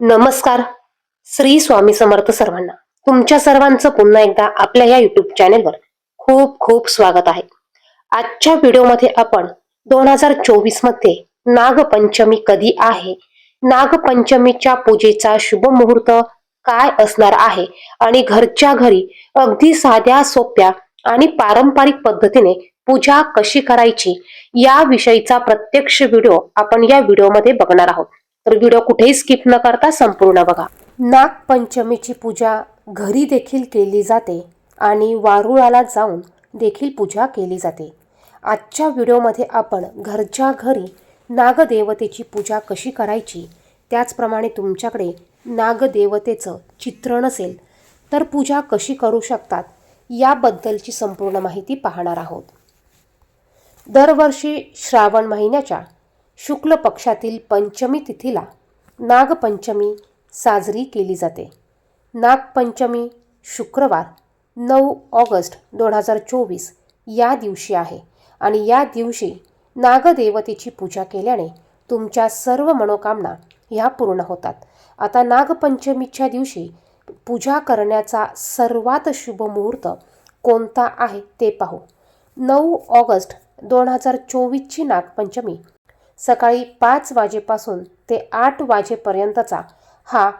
नमस्कार. श्री स्वामी समर्थ सर्वांना. तुमच्या सर्वांचं पुन्हा एकदा आपल्या या युट्यूब चॅनेलवर खूप खूप स्वागत आहे. आजच्या व्हिडिओमध्ये आपण दोन हजार चोवीसमध्ये नागपंचमी कधी आहे? नागपंचमीच्या पूजेचा शुभ मुहूर्त काय असणार आहे? आणि घरच्या घरी अगदी साध्या सोप्या आणि पारंपरिक पद्धतीने पूजा कशी करायची? याविषयीचा प्रत्यक्ष व्हिडिओ आपण या व्हिडिओमध्ये बघणार आहोत. तर व्हिडिओ कुठेही स्किप न करता संपूर्ण बघा. नागपंचमीची पूजा घरी देखील केली जाते आणि वारुळाला जाऊन देखील पूजा केली जाते. आजच्या व्हिडिओमध्ये आपण घरच्या घरी नागदेवतेची पूजा कशी करायची त्याचप्रमाणे तुमच्याकडे नागदेवतेचं चित्र नसेल तर पूजा कशी करू शकतात याबद्दलची संपूर्ण माहिती पाहणार आहोत. दरवर्षी श्रावण महिन्याच्या शुक्ल पक्षातील पंचमी तिथीला नागपंचमी साजरी केली जाते. नागपंचमी शुक्रवार नऊ ऑगस्ट दोन हजार चोवीस या दिवशी आहे आणि या दिवशी नागदेवतेची पूजा केल्याने तुमच्या सर्व मनोकामना ह्या पूर्ण होतात. आता नागपंचमीच्या दिवशी पूजा करण्याचा सर्वात शुभ मुहूर्त कोणता आहे ते पाहू. नऊ ऑगस्ट दोन हजार चोवीसची नागपंचमी सकाळी पाच वाजेपासून ते आठ वाजेपर्यंतचा हा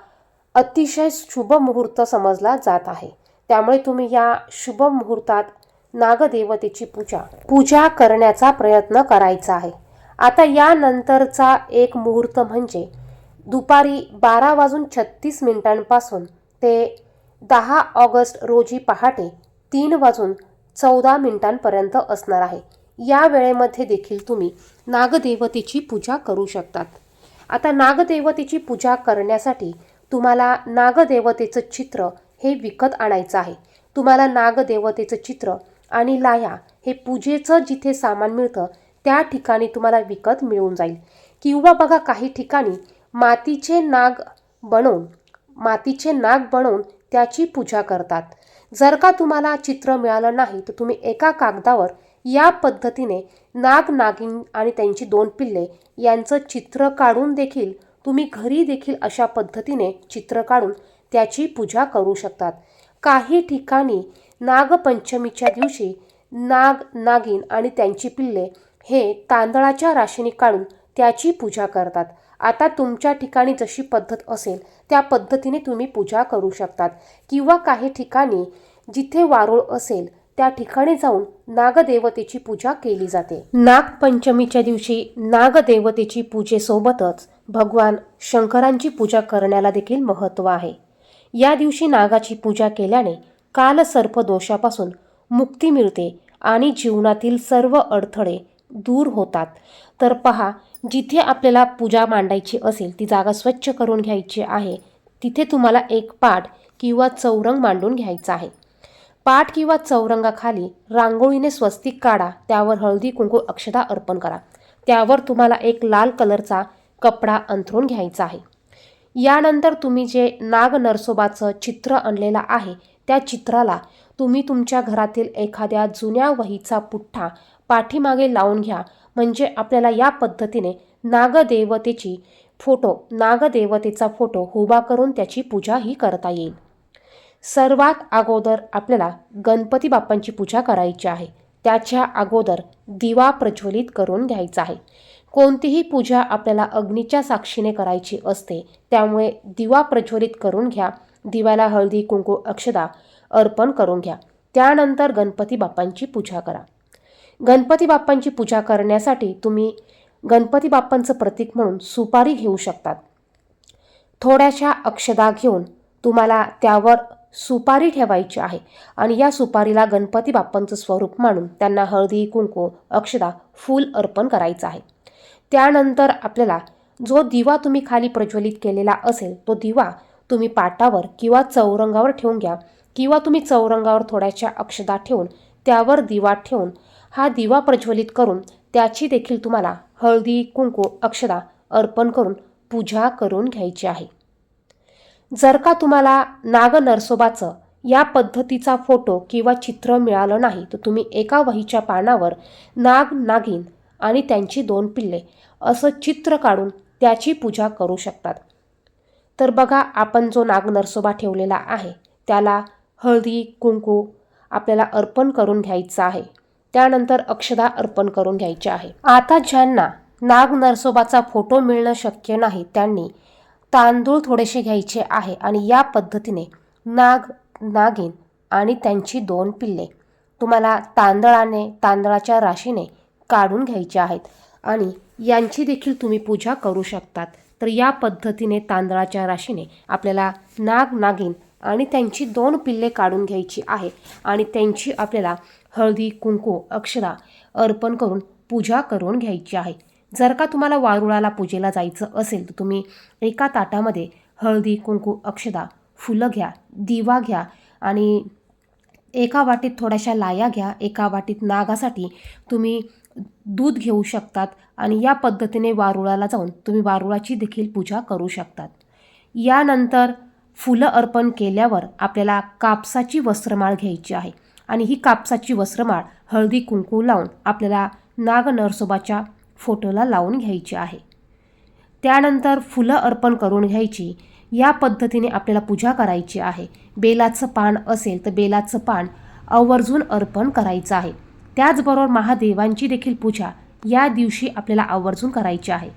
अतिशय शुभ मुहूर्त समजला जात आहे. त्यामुळे तुम्ही या शुभ मुहूर्तात नागदेवतेची पूजा पूजा करण्याचा प्रयत्न करायचा आहे. आता यानंतरचा एक मुहूर्त म्हणजे दुपारी बारा वाजून छत्तीस मिनिटांपासून ते दहा ऑगस्ट रोजी पहाटे तीन वाजून चौदा मिनिटांपर्यंत असणार आहे. या वेळेमध्ये देखील तुम्ही नागदेवतेची पूजा करू शकतात. आता नागदेवतेची पूजा करण्यासाठी तुम्हाला नागदेवतेचं चित्र हे विकत आणायचं आहे. तुम्हाला नागदेवतेचं चित्र आणि लाया हे पूजेचं जिथे सामान मिळतं त्या ठिकाणी तुम्हाला विकत मिळून जाईल. किंवा बघा काही ठिकाणी मातीचे नाग बनवून मातीचे नाग बनवून त्याची पूजा करतात. जर का तुम्हाला चित्र मिळालं नाही तर तुम्ही एका कागदावर या पद्धतीने नाग नागिन आणि त्यांची दोन पिल्ले यांचं चित्र काढून देखील तुम्ही घरी देखील अशा पद्धतीने चित्र काढून त्याची पूजा करू शकतात. काही ठिकाणी नागपंचमीच्या दिवशी नाग नागिन आणि त्यांची पिल्ले हे तांदळाच्या राशीने काढून त्याची पूजा करतात. आता तुमच्या ठिकाणी जशी पद्धत असेल त्या पद्धतीने तुम्ही पूजा करू शकतात. किंवा काही ठिकाणी जिथे वारूळ असेल त्या ठिकाणी जाऊन नागदेवतेची पूजा केली जाते. नागपंचमीच्या दिवशी नागदेवतेची पूजेसोबतच भगवान शंकरांची पूजा करण्याला देखील महत्त्व आहे. या दिवशी नागाची पूजा केल्याने कालसर्प दोषापासून मुक्ती मिळते आणि जीवनातील सर्व अडथळे दूर होतात. तर पहा जिथे आपल्याला पूजा मांडायची असेल ती जागा स्वच्छ करून घ्यायची आहे तिथे तुम्हाला एक पाठ किंवा चौरंग मांडून घ्यायचा आहे. पाठ किंवा चौरंगाखाली रांगोळीने स्वस्तिक काढा त्यावर हळदी कुंकू अक्षता अर्पण करा. त्यावर तुम्हाला एक लाल कलरचा कपडा अंथरून घ्यायचा आहे. यानंतर तुम्ही जे नाग नरसोबाचं चित्र आणलेलं आहे त्या चित्राला तुम्ही तुमच्या घरातील एखाद्या जुन्या वहीचा पुठ्ठा पाठीमागे लावून घ्या. म्हणजे आपल्याला या पद्धतीने नागदेवतेची फोटो नागदेवतेचा फोटो उभा करून त्याची पूजा ही करता येईल. सर्वात अगोदर आपल्याला गणपती बाप्पांची पूजा करायची आहे. त्याच्या अगोदर दिवा प्रज्वलित करून घ्यायचा आहे. कोणतीही पूजा आपल्याला अग्नीच्या साक्षीने करायची असते त्यामुळे दिवा प्रज्वलित करून घ्या. दिव्याला हळदी कुंकू अक्षदा अर्पण करून घ्या. त्यानंतर गणपती बाप्पांची पूजा करा. गणपती बाप्पांची पूजा करण्यासाठी तुम्ही गणपती बाप्पांचं प्रतीक म्हणून सुपारी घेऊ शकतात. थोड्याशा अक्षदा घेऊन तुम्हाला त्यावर सुपारी ठेवायची आहे. आणि या सुपारीला गणपती बाप्पांचं स्वरूप मानून त्यांना हळदी कुंकू अक्षदा फूल अर्पण करायचं आहे. त्यानंतर आपल्याला जो दिवा तुम्ही खाली प्रज्वलित केलेला असेल तो दिवा तुम्ही पाटावर किंवा चौरंगावर ठेवून घ्या किंवा तुम्ही चौरंगावर थोड्याशा अक्षदा ठेवून त्यावर दिवा ठेवून हा दिवा प्रज्वलित करून त्याची देखील तुम्हाला हळदी कुंकू अक्षदा अर्पण करून पूजा करून घ्यायची आहे. जर का तुम्हाला नाग नरसोबाचं या पद्धतीचा फोटो किंवा चित्र मिळालं नाही तर तुम्ही एका वहीच्या पानावर नाग नागिन आणि त्यांची दोन पिल्ले असं चित्र काढून त्याची पूजा करू शकतात. तर बघा आपण जो नाग नरसोबा ठेवलेला आहे त्याला हळदी कुंकू आपल्याला अर्पण करून घ्यायचं आहे. त्यानंतर अक्षदा अर्पण करून घ्यायची आहे. आता ज्यांना नाग नरसोबाचा फोटो मिळणं शक्य नाही त्यांनी तांदूळ थोडेसे घ्यायचे आहे आणि या पद्धतीने नाग नागिन आणि त्यांची दोन पिल्ले. तुम्हाला तांदळाने तांदळाच्या राशीने काढून घ्यायचे आहेत आणि यांची देखील तुम्ही पूजा करू शकतात. तर या पद्धतीने तांदळाच्या राशीने आपल्याला नाग नागिन आणि त्यांची दोन पिल्ले काढून घ्यायची आहे आणि त्यांची आपल्याला हळदी कुंकू अक्षरा अर्पण करून पूजा करून घ्यायची आहे. जर का तुम्हाला वारुळाला पूजेला जायचं असेल तर तुम्ही एका ताटामध्ये हळदी कुंकू अक्षदा फुलं घ्या दिवा घ्या आणि एका वाटीत थोड्याशा लाया घ्या. एका वाटीत नागासाठी तुम्ही दूध घेऊ शकतात आणि या पद्धतीने वारुळाला जाऊन तुम्ही वारुळाची देखील पूजा करू शकतात. यानंतर फुलं अर्पण केल्यावर आपल्याला कापसाची वस्त्रमाळ घ्यायची आहे आणि ही कापसाची वस्त्रमाळ हळदी कुंकू लावून आपल्याला नाग नरसोबाच्या फोटोला लावून घ्यायची आहे. त्यानंतर फुलं अर्पण करून घ्यायची. या पद्धतीने आपल्याला पूजा करायची आहे. बेलाचं पान असेल तर बेलाचं पान आवर्जून अर्पण करायचं आहे. त्याचबरोबर महादेवांची देखील पूजा या दिवशी आपल्याला आवर्जून करायची आहे.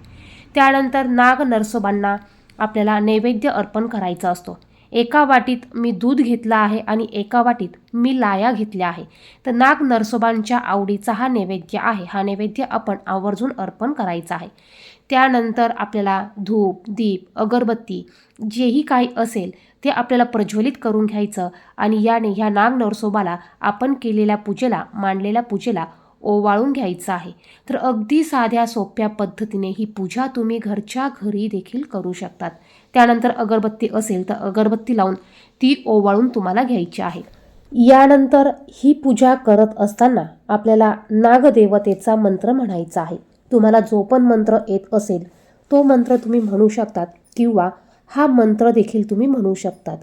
त्यानंतर नाग नरसोबांना आपल्याला नैवेद्य अर्पण करायचा असतो. एका वाटीत मी दूध घेतलं आहे आणि एका वाटीत मी लाया घेतल्या आहे. तर नाग नरसोबांच्या आवडीचा हा नैवेद्य आहे. हा नैवेद्य आपण आवर्जून अर्पण करायचा आहे. त्यानंतर आपल्याला धूप दीप अगरबत्ती जेही काही असेल ते आपल्याला प्रज्वलित करून घ्यायचं आणि याने ह्या नाग नरसोबाला आपण केलेल्या पूजेला मांडलेल्या पूजेला ओवाळून घ्यायचं आहे. तर अगदी साध्या सोप्या पद्धतीने ही पूजा तुम्ही घरच्या घरी देखील करू शकतात. त्यानंतर अगरबत्ती असेल तर अगरबत्ती लावून ती ओवाळून तुम्हाला घ्यायची आहे. यानंतर ही पूजा करत असताना आपल्याला नागदेवतेचा मंत्र म्हणायचा आहे. तुम्हाला जो पण मंत्र येत असेल तो मंत्र तुम्ही म्हणू शकतात किंवा हा मंत्र देखील तुम्ही म्हणू शकतात.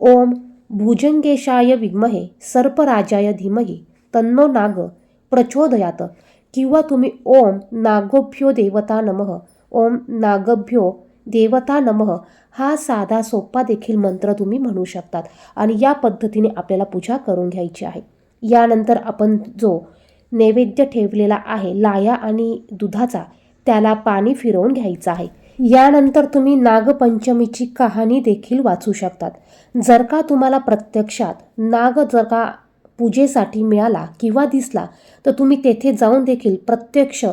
ओम भुजंगेशाय विद्महे सर्पराजाय धीमही तन्नो नाग प्रचोदयात. किंवा तुम्ही ओम नागोभ्यो देवता नमः ओम नागभ्यो देवता नमः हा साधा सोपा देखील मंत्र तुम्ही म्हणू शकतात. आणि या पद्धतीने आपल्याला पूजा करून घ्यायची आहे. यानंतर आपण जो नैवेद्य ठेवलेला आहे लाया आणि दुधाचा त्याला पाणी फिरवून घ्यायचं आहे. यानंतर तुम्ही नागपंचमीची कहाणी देखील वाचू शकतात. जर का तुम्हाला प्रत्यक्षात नाग जर का पूजेसाठी मिळाला किंवा दिसला तर तुम्ही तेथे जाऊन देखील प्रत्यक्ष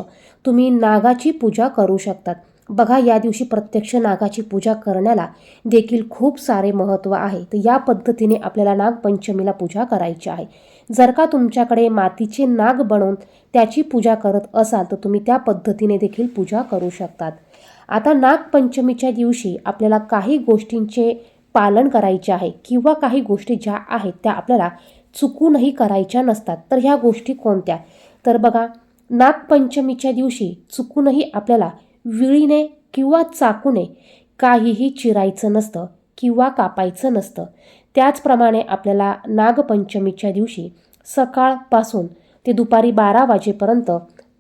तुम्ही नागाची पूजा करू शकतात. बघा या दिवशी प्रत्यक्ष नागाची पूजा करण्याला देखील खूप सारे महत्त्व आहे. तर या पद्धतीने आपल्याला नागपंचमीला पूजा करायची आहे. जर का तुमच्याकडे मातीचे नाग बनवून त्याची पूजा करत असाल तर तुम्ही त्या पद्धतीने देखील पूजा करू शकतात. आता नागपंचमीच्या दिवशी आपल्याला काही गोष्टींचे पालन करायचे आहे किंवा काही गोष्टी ज्या आहेत त्या आपल्याला चुकूनही करायच्या नसतात. तर ह्या गोष्टी कोणत्या? तर बघा नागपंचमीच्या दिवशी चुकूनही आपल्याला विळीने किंवा चाकूने काहीही चिरायचं नसतं किंवा कापायचं नसतं. त्याचप्रमाणे आपल्याला नागपंचमीच्या दिवशी सकाळपासून ते दुपारी बारा वाजेपर्यंत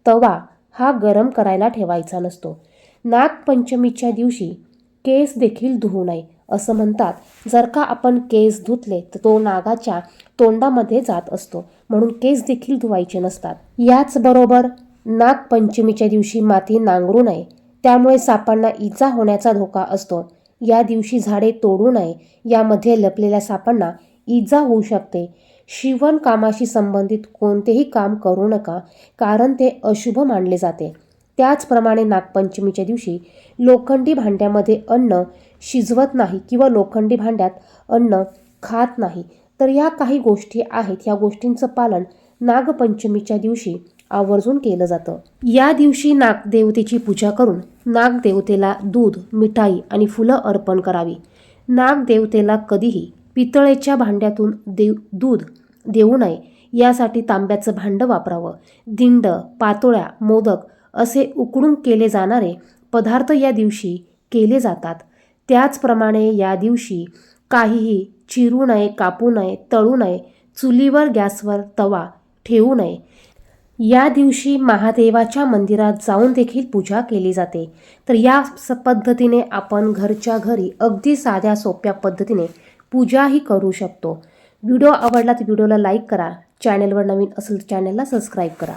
तवा हा गरम करायला ठेवायचा नसतो. नागपंचमीच्या दिवशी केस देखील धुवू नये असं म्हणतात. जर का आपण केस धुतले तर तो नागाच्या तोंडामध्ये जात असतो. म्हणून केस देखील धुवायचे नसतात. याचबरोबर नागपंचमीच्या दिवशी माती नांगरू नये. त्यामुळे सापांना इजा होण्याचा धोका असतो. या दिवशी झाडे तोडू नये. यामध्ये लपलेल्या सापांना इजा होऊ शकते. शिवणकामाशी संबंधित कोणतेही काम करू नका कारण ते अशुभ मानले जाते. त्याचप्रमाणे नागपंचमीच्या दिवशी लोखंडी भांड्यामध्ये अन्न शिजवत नाही किंवा लोखंडी भांड्यात अन्न खात नाही. तर या काही गोष्टी आहेत. या गोष्टींचं पालन नागपंचमीच्या दिवशी आवर्जून केलं जातं. या दिवशी नागदेवतेची पूजा करून नागदेवतेला दूध मिठाई आणि फुलं अर्पण करावी. नागदेवतेला कधीही पितळेच्या भांड्यातून देव दूध देऊ नये. यासाठी तांब्याचं भांडं वापरावं. दिंड पातोळ्या मोदक असे उकडून केले जाणारे पदार्थ या दिवशी केले जातात. त्याचप्रमाणे या दिवशी काहीही चिरू नये कापू नये तळू नये चुलीवर गॅसवर तवा ठेवू नये. या दिवशी महादेवाच्या मंदिरात जाऊन देखील पूजा केली जाते. तर या स पद्धतीने आपण घरच्या घरी अगदी साध्या सोप्या पद्धतीने पूजाही करू शकतो. व्हिडिओ आवडला तर व्हिडिओला लाईक करा. चॅनलवर नवीन असेल तर चॅनलला सबस्क्राईब करा.